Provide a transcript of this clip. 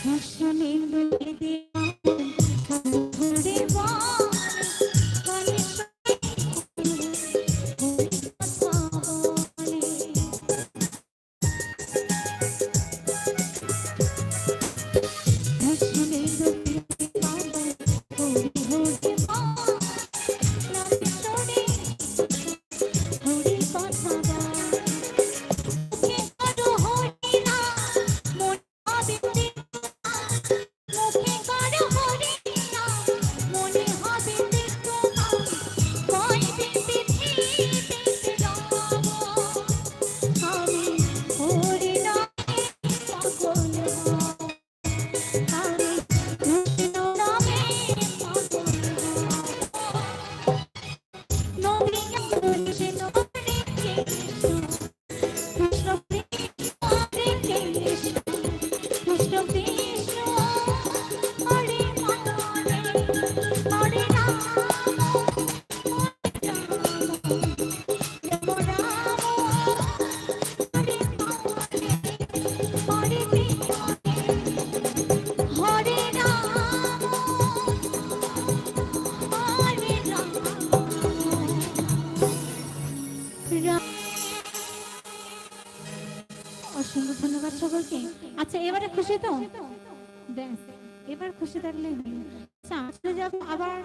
শাসনে বেঁধে দেওয়া I অসংখ্য ধন্যবাদ সকলকে আচ্ছা এবারে খুশি তো? ব্যাস এবার খুশি থাকলে আচ্ছা আবার